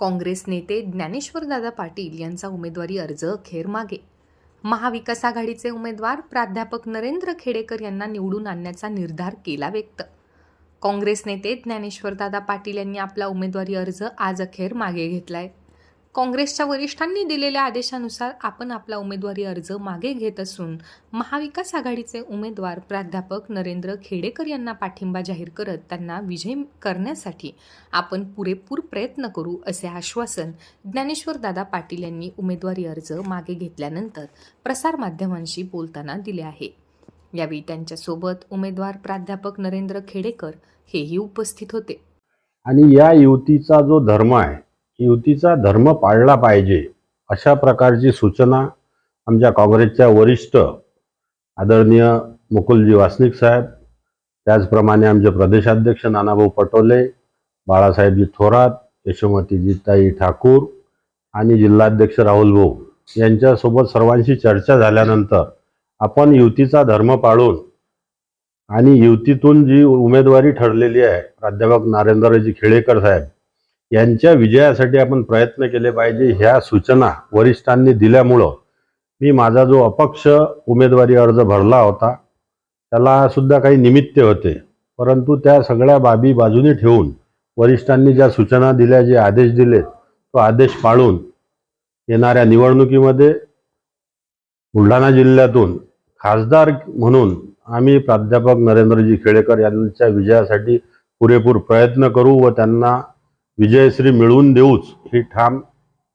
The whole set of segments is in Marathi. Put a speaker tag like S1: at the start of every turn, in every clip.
S1: काँग्रेस नेते ज्ञानेश्वरदादा पाटील यांचा उमेदवारी अर्ज अखेर मागे. महाविकास आघाडीचे उमेदवार प्राध्यापक नरेंद्र खेडेकर यांना निवडून आणण्याचा निर्धार केला व्यक्त. काँग्रेस नेते ज्ञानेश्वरदादा पाटील यांनी आपला उमेदवारी अर्ज आज अखेर मागे घेतलाय. काँग्रेसच्या वरिष्ठांनी दिलेल्या आदेशानुसार आपण आपला उमेदवारी अर्ज मागे घेत असून महाविकास आघाडीचे उमेदवार प्राध्यापक नरेंद्र खेडेकर यांना पाठिंबा जाहीर करत त्यांना विजय करण्यासाठी आपण पुरेपूर प्रयत्न करू असे आश्वासन ज्ञानेश्वर दादा पाटील यांनी उमेदवारी अर्ज मागे घेतल्यानंतर प्रसारमाध्यमांशी बोलताना दिले आहे. यावेळी त्यांच्यासोबत उमेदवार प्राध्यापक नरेंद्र खेडेकर हेही उपस्थित होते.
S2: आणि या युतीचा जो धर्म आहे युतीचा धर्म पाळला पाहिजे अशा प्रकारची सूचना आमच्या काँग्रेसच्या वरिष्ठ आदरणीय मुकुलजी वासनिक साहेब त्याचप्रमाणे आमचे प्रदेशाध्यक्ष नानाभाऊ पटोले बाळासाहेबजी थोरात यशोमतीजीताई ठाकूर आणि जिल्हाध्यक्ष राहुल भाऊ यांच्यासोबत सर्वांशी चर्चा झाल्यानंतर आपण युतीचा धर्म पाळून आणि युतीतून जी उमेदवारी ठरलेली आहे प्राध्यापक नारेंद्रजी खेडेकर साहेब यांच्या विजयासाठी आपण प्रयत्न केले पाहिजे. ह्या सूचना वरिष्ठांनी दिल्यामुळं मी माझा जो अपक्ष उमेदवारी अर्ज भरला होता त्याला सुद्धा काही निमित्त होते. परंतु त्या सगळ्या बाबी बाजूने ठेवून वरिष्ठांनी ज्या सूचना दिल्या जे आदेश दिले तो आदेश पाळून येणाऱ्या निवडणुकीमध्ये बुलढाणा जिल्ह्यातून खासदार म्हणून आम्ही प्राध्यापक नरेंद्रजी खेडेकर यांच्या विजयासाठी पुरेपूर प्रयत्न करू व त्यांना विजयश्री मिळवून देऊच ही ठाम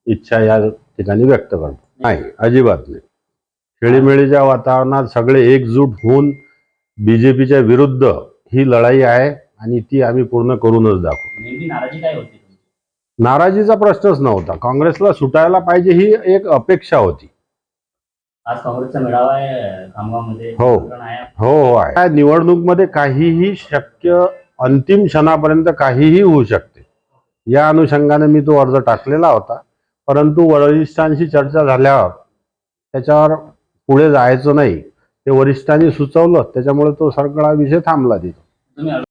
S2: इच्छा या ठिकाणी व्यक्त करतो. नाही अजिबात नाही. खेळीमेळीच्या वातावरणात सगळे एकजूट होऊन बी जे पीच्या विरुद्ध ही लढाई आहे आणि ती आम्ही पूर्ण करूनच दाखवू.
S3: नेमकी नाराजी काय होती
S2: नाराजीचा प्रश्नच नव्हता. काँग्रेसला सुटायला पाहिजे ही एक अपेक्षा होती.
S3: आज काँग्रेसचा मेळावा आहे खामगावमध्ये.
S2: हो.
S3: प्रकरण आहे.
S2: हो हो आहे. या निवडणूकमध्ये काहीही शक्य अंतिम क्षणापर्यंत काहीही होऊ शकते. या अनुषंगाने मी तो अर्ज टाकलेला होता. परंतु वरिष्ठांशी चर्चा झाल्यावर त्याच्यावर पुढे जायचं नाही. ते वरिष्ठांनी सुचवलं. त्याच्यामुळे तो सगळा विषय थांबला तिथं.